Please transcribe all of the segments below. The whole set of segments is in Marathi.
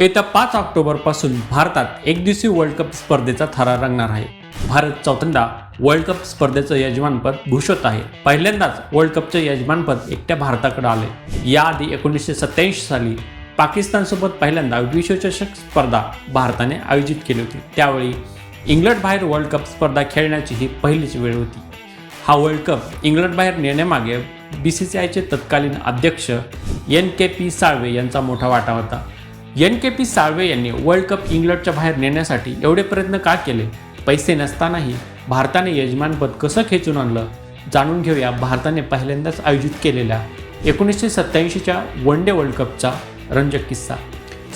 येत्या पाच ऑक्टोबरपासून भारतात एकदिवसीय वर्ल्ड कप स्पर्धेचा थरा रंगणार आहे. भारत चौथ्यांदा वर्ल्ड कप स्पर्धेचं यजमानपद भूषवत आहे. पहिल्यांदाच वर्ल्ड कपचं यजमानपद एकट्या भारताकडे आले याआधी एकोणीसशे सत्याऐंशी साली पाकिस्तानसोबत पहिल्यांदा विश्वचषक स्पर्धा भारताने आयोजित केली होती. त्यावेळी इंग्लंडबाहेर वर्ल्ड कप स्पर्धा खेळण्याची ही पहिलीच वेळ होती. हा वर्ल्ड कप इंग्लंडबाहेर नेण्यामागे बी सी सी आयचे तत्कालीन अध्यक्ष एन के पी साळवे यांचा मोठा वाटा होता. एन के पी साळवे यांनी वर्ल्ड कप इंग्लंडच्या बाहेर नेण्यासाठी एवढे प्रयत्न का केले? पैसे नसतानाही भारताने यजमानपद कसं खेचून आणलं? जाणून घेऊया भारताने पहिल्यांदाच आयोजित केलेल्या एकोणीसशे सत्त्याऐंशीच्या वन डे वर्ल्ड कपचा रंजक किस्सा.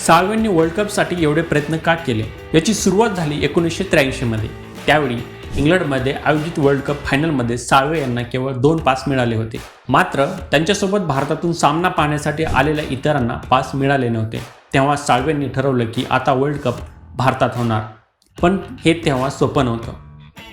साळवेंनी वर्ल्ड कपसाठी एवढे प्रयत्न का केले? याची सुरुवात झाली एकोणीसशे त्र्याऐंशीमध्ये त्यावेळी इंग्लंडमध्ये आयोजित वर्ल्ड कप फायनलमध्ये साळवे यांना केवळ दोन पास मिळाले होते. मात्र त्यांच्यासोबत भारतातून सामना पाहण्यासाठी आलेल्या इतरांना पास मिळाले नव्हते. तेव्हा साळवेंनी ठरवलं की आता वर्ल्ड कप भारतात होणार. पण हे तेव्हा सोपं नव्हतं.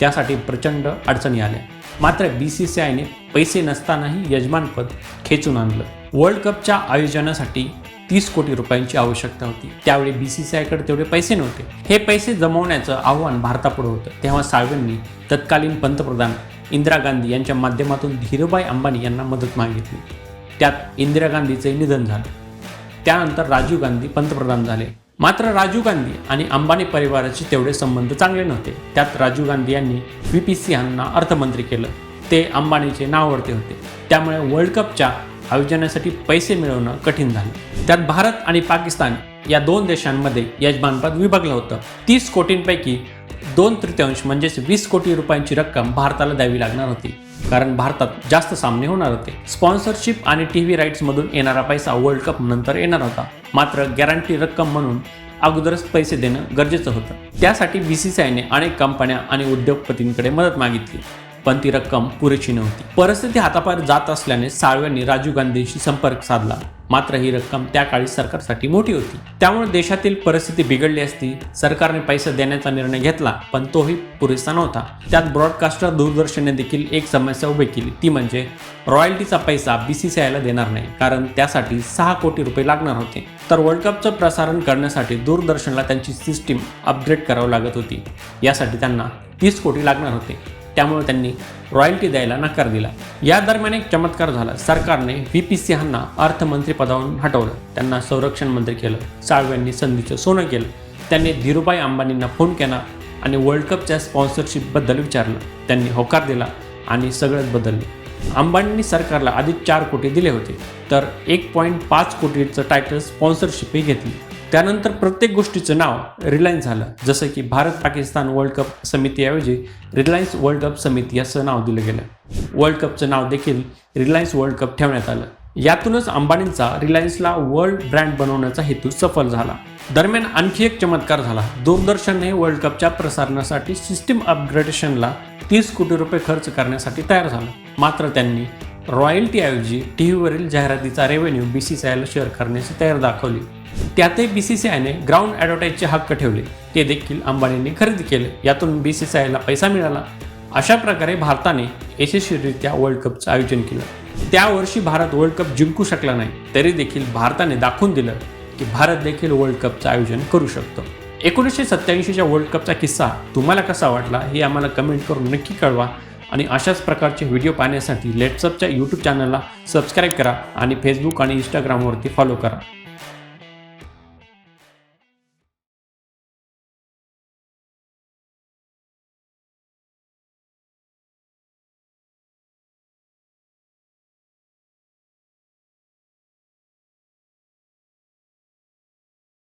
त्यासाठी प्रचंड अडचणी आल्या. मात्र बी सी सी आयने पैसे नसतानाही यजमानपद खेचून आणलं. वर्ल्ड कपच्या आयोजनासाठी तीस कोटी रुपयांची आवश्यकता होती. त्यावेळी बी सी सी आयकडे तेवढे पैसे नव्हते. हे पैसे जमवण्याचं आव्हान भारतापुढे होतं. तेव्हा साळवेंनी तत्कालीन पंतप्रधान इंदिरा गांधी यांच्या माध्यमातून धीरूभाई अंबानी यांना मदत मागितली. त्यात इंदिरा गांधीचे निधन झालं. त्यानंतर राजीव गांधी पंतप्रधान झाले. मात्र राजीव गांधी आणि अंबानी परिवाराचे तेवढे संबंध चांगले नव्हते. त्यात राजीव गांधी यांनी व्ही पी सिंहांना अर्थमंत्री केलं. ते अंबानीचे नावडते होते. त्यामुळे वर्ल्ड कपच्या आयोजनासाठी पैसे मिळवणं कठीण झालं. त्यात भारत आणि पाकिस्तान या दोन देशांमध्ये यजमानपद विभागलं होतं. तीस कोटींपैकी दोन तृतीयांश म्हणजेच वीस कोटी रुपयांची रक्कम भारताला द्यावी लागणार होती. कारण भारतात जास्त सामने होणार होते. स्पॉन्सरशिप आणि टी व्ही राईट्समधून येणारा पैसा वर्ल्ड कप नंतर येणार होता. मात्र गॅरंटी रक्कम म्हणून अगोदरच पैसे देणं गरजेचं होतं. त्यासाठी बी सी सी आयने अनेक कंपन्या आणि उद्योगपतींकडे मदत मागितली. पण ती रक्कम पुरेशी नव्हती. परिस्थिती हातापार जात असल्याने साळव्यांनी राजीव गांधींशी संपर्क साधला. मात्र ही रक्कम त्या काळी सरकारसाठी मोठी होती. त्यामुळे देशातील परिस्थिती बिघडली असती सरकारने पैसे देण्याचा निर्णय घेतला पण तोही पुरेसा नव्हता. त्यात ब्रॉडकास्टर दूरदर्शनने देखील एक समस्या उभी केली. ती म्हणजे रॉयल्टीचा पैसा बी सी सी आयला देणार नाही कारण त्यासाठी सहा कोटी रुपये लागणार होते. तर वर्ल्ड कपचं प्रसारण करण्यासाठी दूरदर्शनला त्यांची सिस्टीम अपग्रेड करावी लागत होती. यासाठी त्यांना तीस कोटी लागणार होते. त्यामुळे त्यांनी रॉयल्टी द्यायला नकार दिला. या दरम्यान एक चमत्कार झाला. सरकारने व्ही पी सिंहांना अर्थमंत्री पदावरून हटवलं. त्यांना संरक्षण मंत्री केलं. साळव्यांनी संधीचं सोनं केलं. त्यांनी धीरूभाई अंबानींना फोन केला आणि वर्ल्ड कपच्या स्पॉन्सरशिपबद्दल विचारलं. त्यांनी होकार दिला आणि सगळंच बदलले. अंबानींनी सरकारला आधी चार कोटी दिले होते. तर एक पॉईंट पाच कोटीचं टायटल स्पॉन्सरशिपही घेतली. त्यानंतर प्रत्येक गोष्टीचं नाव रिलायन्स झालं. जसं की भारत पाकिस्तान वर्ल्ड कप समितीऐवजी रिलायन्स वर्ल्ड कप समिती असं नाव दिलं गेलं. वर्ल्ड कपचं नाव देखील रिलायन्स वर्ल्ड कप ठेवण्यात आलं. यातूनच अंबानींचा रिलायन्सला वर्ल्ड ब्रँड बनवण्याचा हेतू सफल झाला. दरम्यान आणखी एक चमत्कार झाला. दूरदर्शनने वर्ल्ड कपच्या प्रसारणासाठी सिस्टीम अपग्रेडेशनला तीस कोटी रुपये खर्च करण्यासाठी तयार झालं. मात्र त्यांनी रॉयल्टीऐवजी टी व्हीवरील जाहिरातीचा रेव्हेन्यू बी सी सी आयला शेअर करण्याची तयार दाखवली. त्यातही बी सी सी आयने ग्राउंड ॲडव्हर्टाईजचे हक्क ठेवले. ते देखील अंबानींनी खरेदी केले. यातून बी सी सी आयला पैसा मिळाला. अशा प्रकारे भारताने यशस्वीरित्या वर्ल्ड कपचं आयोजन केलं. त्या वर्षी भारत वर्ल्ड कप जिंकू शकला नाही. तरी देखील भारताने दाखवून दिलं की भारत देखील वर्ल्ड कपचं आयोजन करू शकतो. एकोणीसशे सत्त्याऐंशीच्या वर्ल्ड कपचा किस्सा तुम्हाला कसा वाटला हे आम्हाला कमेंट करून नक्की कळवा. आणि अशाच प्रकारचे व्हिडिओ पाहण्यासाठी लेट्सअपच्या यूट्यूब चॅनलला सबस्क्राईब करा आणि फेसबुक आणि इंस्टाग्रामवरती फॉलो करा.